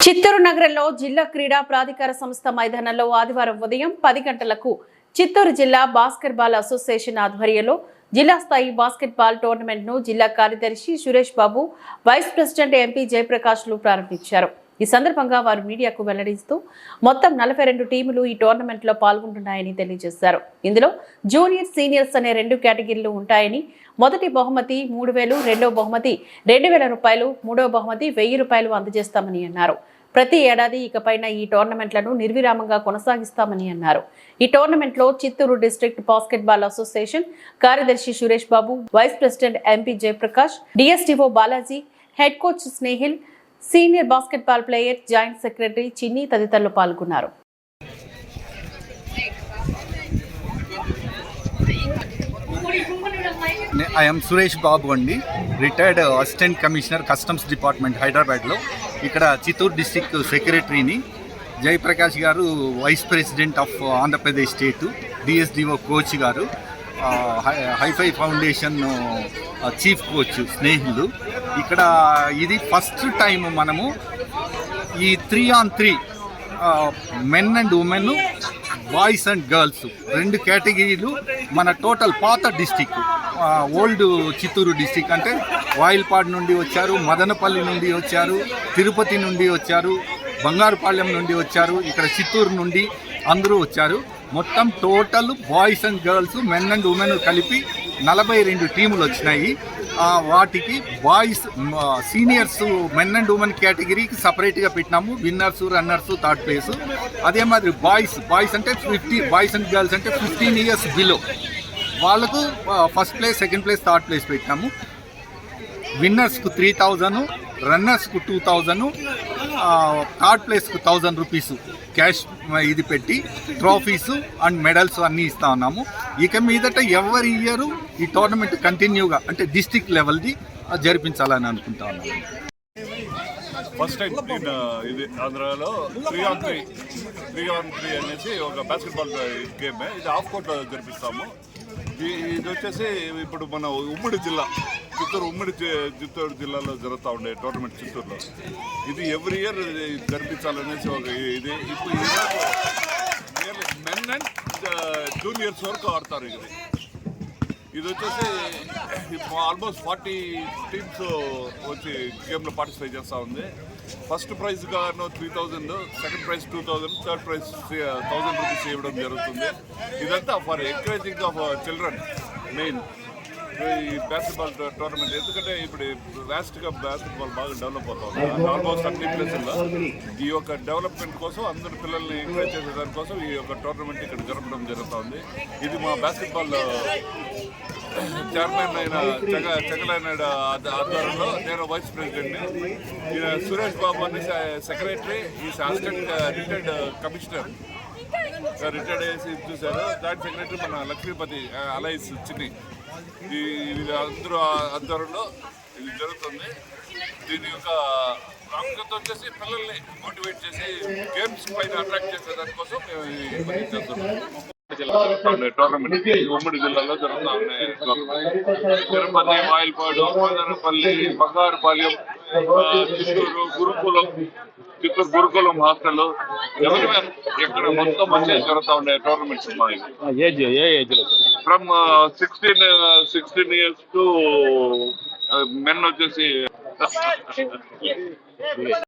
చిత్తూరు నగరంలో జిల్లా క్రీడా ప్రాధికార సంస్థ మైదానంలో ఆదివారం ఉదయం పది గంటలకు చిత్తూరు జిల్లా బాస్కెట్బాల్ అసోసియేషన్ ఆధ్వర్యంలో జిల్లా స్థాయి బాస్కెట్బాల్ టోర్నమెంట్ను జిల్లా కార్యదర్శి Suresh Babu vice president MP జయప్రకాష్లు ప్రారంభించారు. ఈ సందర్భంగా వారు మీడియాకు వెల్లడిస్తూ మొత్తం నలభై రెండు టీములు ఈ టోర్నమెంట్లో పాల్గొంటున్నాయని తెలియజేశారు. ఇందులో జూనియర్ సీనియర్స్ అనే రెండు కేటగిరీలు ఉంటాయని మొదటి బహుమతి మూడు వేలు రెండో బహుమతి రెండు వేల రూపాయలు మూడో బహుమతి వెయ్యి రూపాయలు అందజేస్తామని అన్నారు. ప్రతి ఏడాది ఇకపైన ఈ టోర్నమెంట్లను నిర్విరామంగా కొనసాగిస్తామని అన్నారు. ఈ టోర్నమెంట్లో చిత్తూరు డిస్ట్రిక్ట్ బాస్కెట్బాల్ అసోసియేషన్ కార్యదర్శి Suresh Babu vice president MP Jayaprakash DSTO Balaji head coach Snehil senior basketball player joint secretary Chinni తదితరులు పాల్గొన్నారు. ఐఎమ్ సురేష్ బాబు అండి retired assistant commissioner customs department హైదరాబాద్లో. ఇక్కడ చిత్తూరు డిస్టిక్ సెక్రటరీని జయప్రకాష్ గారు vice president of Andhra Pradesh state DSDO coach గారు hi- hifi foundation chief coach స్నేహితులు. ఇక్కడ ఇది ఫస్ట్ టైం మనము ఈ three on three men and women boys and girls రెండు కేటగిరీలు మన టోటల్ పాత డిస్టిక్ ఓల్డ్ చిత్తూరు డిస్టిక్ అంటే వాయిల్పాడ్ నుండి వచ్చారు మదనపల్లి నుండి వచ్చారు తిరుపతి నుండి వచ్చారు బంగారుపాళ్యం నుండి వచ్చారు ఇక్కడ చిత్తూరు నుండి అందరూ వచ్చారు. మొత్తం total boys and girls men and women కలిపి నలభై రెండు టీములు వచ్చినాయి. వాటికి boys seniors men and women కేటగిరీకి సపరేట్గా పెట్టినాము. విన్నర్స్ రన్నర్స్ థర్డ్ ప్లేస్ అదే మాదిరి బాయ్స్ బాయ్స్ అంటే ఫిఫ్టీ బాయ్స్ అండ్ గర్ల్స్ అంటే ఫిఫ్టీన్ ఇయర్స్ బిలో వాళ్ళకు first place second place third place పెట్టినాము. విన్నర్స్కు త్రీ థౌజండ్ రన్నర్స్కు టూ థౌజండ్ థర్డ్ ప్లేస్కు థౌజండ్ రూపీస్ క్యాష్ ఇది పెట్టి ట్రోఫీస్ అండ్ మెడల్స్ అన్నీ ఇస్తా ఉన్నాము. ఇక మీదట ఎవరి ఇయర్ ఈ టోర్నమెంట్ కంటిన్యూగా అంటే డిస్టిక్ లెవెల్ది జరిపించాలని అనుకుంటా ఉన్నాము ఫస్ట్ టైం నేను ఇది ఆంధ్రాలో three on three three on three అనేసి ఒక బాస్కెట్బాల్ గేమ్ ఇది ఆఫ్ కోర్ట్ జరిపిస్తాము. ఇది వచ్చేసి ఇప్పుడు మన ఉమ్మడి జిల్లా చిత్తూరు ఉమ్మడి చిత్తూరు జిల్లాలో జరుగుతూ ఉండే టోర్నమెంట్ చిత్తూరులో. ఇది ఎవ్రీ ఇయర్ జరిపించాలనేసి ఒక ఇది. ఇప్పుడు మెన్ అండ్ జూనియర్స్ వరకు ఆడతారు ఇది. ఇది వచ్చేసి ఆల్మోస్ట్ ఫార్టీ టీమ్స్ వచ్చి గేమ్లో పార్టిసిపేట్ చేస్తూ ఉంది. ఫస్ట్ ప్రైజ్ గాను three thousand second prize two thousand third prize thousand rupees ఇవ్వడం జరుగుతుంది. ఇదంతా for encouraging of children main ఈ బాస్కెట్బాల్ టోర్నమెంట్ ఎందుకంటే ఇప్పుడు వ్యాస్ట్గా బాస్కెట్బాల్ బాగా డెవలప్ అవుతుంది ఆల్మోస్ట్ అన్ని ప్లేసుల్లో ఈ యొక్క డెవలప్మెంట్ కోసం అందరు పిల్లల్ని ఎంకరేజ్ చేసే దానికోసం ఈ యొక్క టోర్నమెంట్ ఇక్కడ జరపడం జరుగుతుంది ఇది మా బాస్కెట్బాల్ చైర్మన్ uh, అయిన జగ జగలైన ఆధ్వర్యంలో నేను వైస్ ప్రెసిడెంట్ని ఈయన సురేష్ బాబు అని సెక్రటరీ ఈ అసిస్టెంట్ రిటైర్డ్ కమిషనర్ రిటైర్డ్ చేసి చూశారు. దాని సెక్రటరీ మన లక్ష్మీపతి uh, అలైస్ చిన్ని. అందరూ ఆధ్వర్యంలో ఇది జరుగుతుంది. దీని యొక్క ప్రాముఖ్యత వచ్చేసి పిల్లల్ని మోటివేట్ చేసి గేమ్స్ పైన అట్రాక్ట్ చేసే దానికోసం మేము చేస్తున్నాం. టోర్నమెంట్ ఉమ్మడి జిల్లాలో జరుగుతా ఉన్నాయి తిరుపతి వాయిల్పాడు మదనపల్లి బంగారుపాలెం గురుకులం చిత్తూరు గురుకులం హాస్టల్ ఇక్కడ మొత్తం మంచిగా జరుగుతా ఉండే టోర్నమెంట్స్ ఉన్నాయి ఏజ్ ఏ ఏజ్లో? From sixteen sixteen years to men వచ్చేసి